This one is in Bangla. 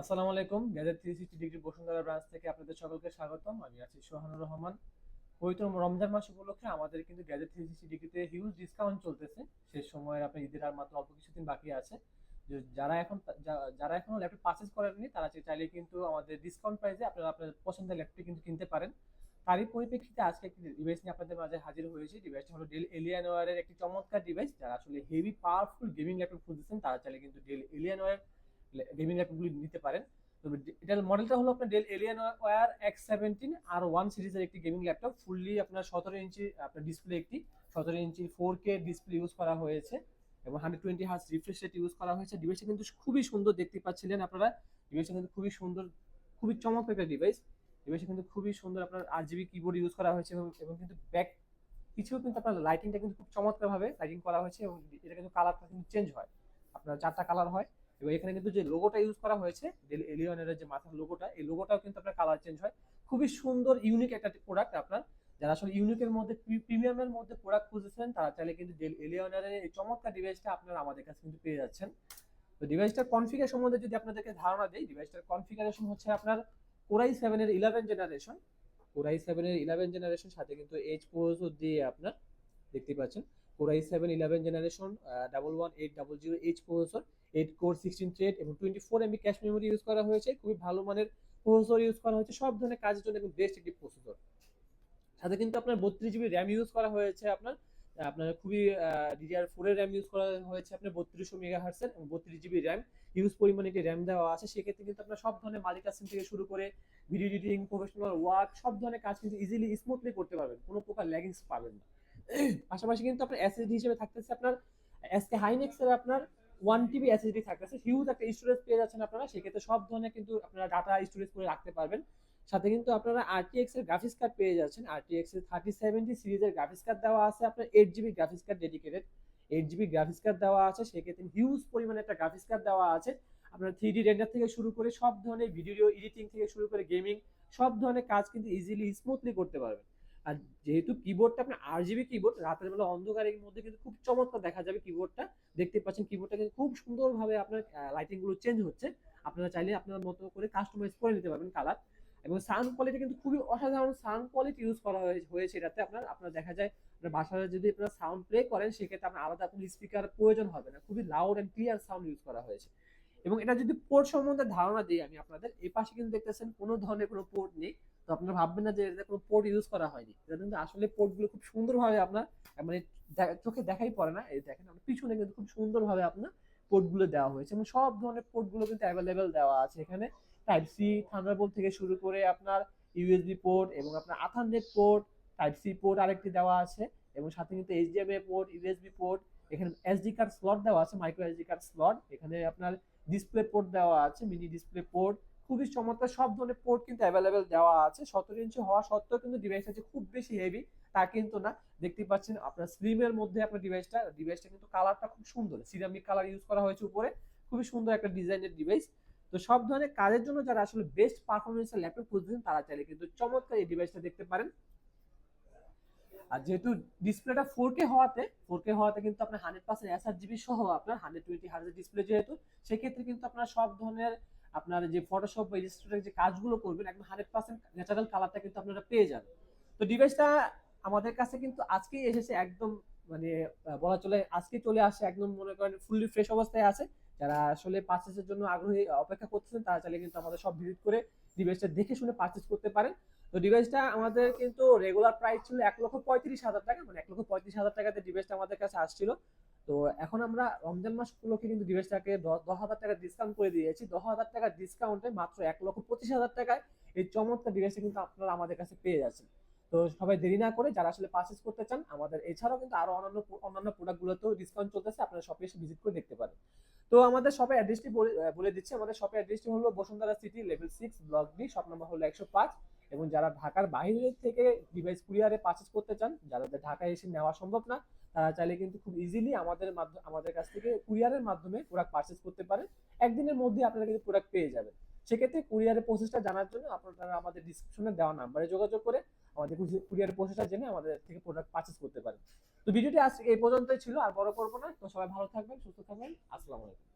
আসসালামু আলাইকুম, gadget three sixty degree Bashundhara branch থেকে আপনাদের সকলকে স্বাগতম। আমি আছি সোহানুর রহমান। পবিত্র রমজান মাস উপলক্ষে আমাদের কিন্তু গ্যাজেট থ্রি সিক্সটি ডিগ্রিতে হিউজ ডিসকাউন্ট চলতেছে। সেই সময় আপনার ঈদের আর মাত্র অল্প কিছুদিন বাকি আছে। যারা এখন যারা এখনও ল্যাপটপ পারচেজ করেননি, তারা চাইলে কিন্তু আমাদের ডিসকাউন্ট প্রাইসে আপনারা আপনার পছন্দের ল্যাপটপ কিন্তু কিনতে পারেন। তারই পরিপ্রেক্ষিতে আজকে একটি ডিভাইস নিয়ে আপনাদের মাঝে হাজির হয়েছে। ডিভাইসটা হলো ডেল এলিয়ানোয়ারের একটি চমৎকার ডিভাইস যারা আসলে হেভি পাওয়ারফুল গেমিং ল্যাপটপ খুঁজতেছেন, তারা চাইলে কিন্তু ডেল এলিয়ানোয়ার গেমিং ল্যাপটপগুলি নিতে পারেন। তবে এটার মডেলটা হলো আপনার Dell Alienware X seventeen R one সিরিজের একটি গেমিং ল্যাপটপ ফুললি আপনার সতেরো ইঞ্চি, আপনার ডিসপ্লে একটি, সতেরো ইঞ্চি ফোর কে ডিসপ্লে ইউজ করা হয়েছে এবং hundred twenty hertz refresh rate use করা হয়েছে। ডিভাইসটা কিন্তু খুবই সুন্দর দেখতে পাচ্ছিলেন আপনারা। ডিভাইসটা কিন্তু খুবই সুন্দর, খুবই চমৎকার একটা ডিভাইস ডিভাইসটা কিন্তু খুবই সুন্দর আপনার আট জিবি কিবোর্ড ইউজ করা হয়েছে এবং কিন্তু ব্যাক পিছেও কিন্তু আপনার লাইটিংটা কিন্তু খুব চমৎকারভাবে লাইটিং করা হয়েছে এবং এটা কিন্তু কালারটা কিন্তু চেঞ্জ হয়। আপনার চারটা কালার হয়। এবং এখানে কিন্তু যে লোগোটা ইউজ করা হয়েছে এলিয়নের যে মাথার লোগোটা এই লোগোটাও কিন্তু আপনার কালার চেঞ্জ হয়। খুবই সুন্দর ইউনিক একটা প্রোডাক্ট আপনার। যারা আসলে ইউনিকের মধ্যে প্রিমিয়ামের মধ্যে প্রোডাক্ট খুঁজেছেন, তারা চাইলে কিন্তু ডেল এলিয়নের এই চমৎকার ডিভাইসটা আপনারা আমাদের কাছে কিন্তু পেয়ে যাচ্ছেন। তো ডিভাইসটার কনফিগার সম্বন্ধে যদি আপনাদেরকে ধারণা দেই ডিভাইসটার কনফিগারেশন হচ্ছে আপনার কোরাই সেভেনের ইলেভেন জেনারেশন কোরাই সেভেনের ইলেভেন জেনারেশন সাথে কিন্তু এইচ প্রোসও দিয়ে আপনার দেখতে পাচ্ছেন। Core i seven eleven generation double one eight double zero H processor eight core sixteen thread এবং twenty four MB cache memory use করা হয়েছে। খুবই ভালো মানের প্রসেসর ইউজ করা হয়েছে। সব ধরনের কাজের জন্য একদম বেস্ট একটি প্রসেসর সাথে কিন্তু আপনার বত্রিশ জিবি র্যাম ইউজ করা হয়েছে আপনার। আপনার খুবই ডিডিআর ফোর এর র্যাম ইউজ করা হয়েছে আপনার বত্রিশশো মেগা হার্সের এবং বত্রিশ জিবি র্যাম ইউজ পরিমাণে একটি র্যাম দেওয়া আছে। সেক্ষেত্রে কিন্তু আপনার সব ধরনের মাল্টিটাস্কিং থেকে শুরু করে ভিডিও এডিটিং প্রফেশনাল ওয়ার্ক সব ধরনের কাজ কিন্তু ইজিলি স্মুথলি করতে পারবেন। কোনো প্রকার ল্যাগিংস পাবেন না। পাশাপাশি কিন্তু আপনার এসএসডি হিসেবে থাকতেছে আপনার এসকে হাইনেক্স এর আপনার ওয়ান টিবি এসএসডি থাকতেছে। হিউজ একটা স্টোরেজ পেয়ে যাচ্ছেন আপনারা। সেক্ষেত্রে সব ধরনের কিন্তু আপনারা ডাটা স্টোরেজ করে রাখতে পারবেন। সাথে কিন্তু আপনারা আরটিএক্স এর গ্রাফিক্স কার্ড পেয়ে যাচ্ছেন। আরটিএক্স এর থার্টি সেভেন্টি সিরিজের গ্রাফিক্স কার্ড দেওয়া আছে। আপনার eight GB graphics card dedicated eight GB graphics card দেওয়া আছে। সেক্ষেত্রে হিউজ পরিমাণে একটা গ্রাফিক্স কার্ড দেওয়া আছে। আপনার থ্রি ডি রেন্ডার থেকে শুরু করে সব ধরনের ভিডিও এডিটিং থেকে শুরু করে গেমিং সব ধরনের কাজ কিন্তু ইজিলি স্মুথলি করতে পারবেন। আর যেহেতু কিবোর্ডটা আপনার আর জিবি কিবোর্ড রাতের বেলা অন্ধকারের মধ্যে কিন্তু খুব চমৎকার দেখা যাবে কিবোর্ডটা দেখতে পাচ্ছেন কিবোর্ডটা কিন্তু খুব সুন্দরভাবে আপনার লাইটিংগুলো চেঞ্জ হচ্ছে। আপনারা চাইলে আপনার মতো করে কাস্টমাইজ করে নিতে পারবেন কালার এবং সাউন্ড কোয়ালিটি কিন্তু খুবই অসাধারণ সাউন্ড কোয়ালিটি ইউজ করা হয়ে- হয়েছে এটাতে। আপনার আপনার দেখা যায়, আপনার বাসায় যদি আপনারা সাউন্ড প্লে করেন, সেক্ষেত্রে আপনার আলাদা কোনো স্পিকার প্রয়োজন হবে না। খুবই loud and clear sound use করা হয়েছে। এবং এটা যদি পোর্ট সম্বন্ধে ধারণা দিই আমি আপনাদের এই পাশে কিন্তু দেখতেছেন কোনো ধরনের কোনো পোর্ট নেই। তো আপনারা ভাববেন না যে এটা কোনো পোর্ট ইউজ করা হয়নি। এটা কিন্তু আসলে পোর্টগুলো খুব সুন্দরভাবে আপনার মানে চোখে দেখাই পড়ে না। এই দেখেন আপনার পিছনে কিন্তু খুব সুন্দরভাবে আপনার পোর্টগুলো দেওয়া হয়েছে। এবং সব ধরনের পোর্টগুলো কিন্তু অ্যাভেলেবেল দেওয়া আছে এখানে। টাইপ সি থান্ডারবোল্ট থেকে শুরু করে আপনার ইউএসবি পোর্ট এবং আপনার ethernet port type C port আরেকটি দেওয়া আছে। এবং সাথে কিন্তু এইচডিএমআই পোর্ট ইউএসবি পোর্ট এখানে এসডি কার্ড স্লট দেওয়া আছে মাইক্রো এসডি কার্ড স্লট এখানে আপনার ডিসপ্লে পোর্ট দেওয়া আছে মিনি ডিসপ্লে পোর্ট খুবই চমৎকার। সব ধরনের পোর্ট কিন্তু অ্যাভেলেবেল দেওয়া আছে। সতেরো ইঞ্চি হওয়া সত্ত্বেও কিন্তু ডিভাইসটা যে খুব বেশি হেভি তা কিন্তু না। দেখতে পাচ্ছেন আপনার স্লিমের মধ্যে আপনার ডিভাইসটা ডিভাইসটা কিন্তু কালারটা খুব সুন্দর। সিরামিক কালার ইউজ করা হয়েছে উপরে। খুবই সুন্দর একটা ডিজাইনের ডিভাইস তো সব ধরনের কাজের জন্য যারা আসলে বেস্ট পারফরমেন্সের ল্যাপটপ খুঁজছেন তারা চাইলে কিন্তু চমৎকার এই ডিভাইসটা দেখতে পারেন। আর যেহেতু ডিসপ্লেটা ফোর কে হওয়াতে ফোর কে হওয়াতে কিন্তু আপনার হান্ড্রেড পার্সেন্ট এস জিবি সহ আপনার হান্ড্রেড টোয়েন্টি হার্জের ডিসপ্লে যেহেতু, সেক্ষেত্রে কিন্তু আপনার সব ধরনের আপনার যে ফটোশপ বা ইলাস্ট্রেটর যে কাজগুলো করবেন, একদম হান্ড্রেড পার্সেন্ট ন্যাচারাল কালারটা কিন্তু আপনারা পেয়ে যান তো ডিভাইসটা আমাদের কাছে কিন্তু আজকেই এসেছে একদম মানে বলা চলে আজকে চলে আসে, একদম মনে করেন ফুললি ফ্রেশ অবস্থায় আছে। যারা আসলে পার্চেসের জন্য আগ্রহী অপেক্ষা করতেছেন, তারা চাইলে কিন্তু আমাদের সব ভিজিট করে ডিভাইসটা দেখে শুনে পার্চেস করতে পারেন। তো ডিভাইসটা আমাদের কিন্তু রেগুলার প্রাইস ছিল এক লক্ষ পঁয়ত্রিশ হাজার টাকা মানে এক লক্ষ পঁয়ত্রিশ হাজার টাকাতে ডিভাইসটা আমাদের কাছে আসছিল। তো এখন আমরা রমজান মাস উপলক্ষে কিন্তু ডিভাইসটাকে দশ হাজার টাকা ডিসকাউন্ট করে দিয়েছি। দশ হাজার টাকার ডিসকাউন্টে মাত্র এক লক্ষ পঁচিশ হাজার টাকায় এই চমৎকার ডিভাইসটা কিন্তু আপনারা আমাদের কাছে পেয়ে যাচ্ছেন। তো সবাই দেরি না করে যারা আসলে পারচেস করতে চান, আমাদের এছাড়াও কিন্তু আরও অন্যান্য অন্যান্য প্রোডাক্টগুলোতেও ডিসকাউন্ট চলতেছে, আপনারা শপে এসে ভিজিট করে দেখতে পারেন। তো আমাদের শপের অ্যাড্রেসটি বলে দিচ্ছি, আমাদের শপের অ্যাড্রেসটি হলো Bashundhara city level six block B shop number হলো একশো পাঁচ। এবং যারা ঢাকার বাইরে থেকে ডিভাইস কুরিয়ারে পারচেস করতে চান যাদের ঢাকায় এসে নেওয়া সম্ভব না তারা চাইলে কিন্তু খুব ইজিলি আমাদের মাধ্যমে আমাদের কাছ থেকে কুরিয়ারের মাধ্যমে প্রোডাক্ট পারচেস করতে পারেন। একদিনের মধ্যে আপনারা কিন্তু প্রোডাক্ট পেয়ে যাবেন। সেক্ষেত্রে কুরিয়ারের প্রসেসটা জানার জন্য আপনারা আমাদের ডিসক্রিপশনে দেওয়া নাম্বারে যোগাযোগ করে আমাদের কুরিয়ারের প্রসেসটা জেনে আমাদের থেকে প্রোডাক্ট পারচেস করতে পারেন। তো ভিডিওটি আজ এই পর্যন্তই ছিল, আর বড় করব না। তো সবাই ভালো থাকবেন, সুস্থ থাকবেন। আসসালামু আলাইকুম।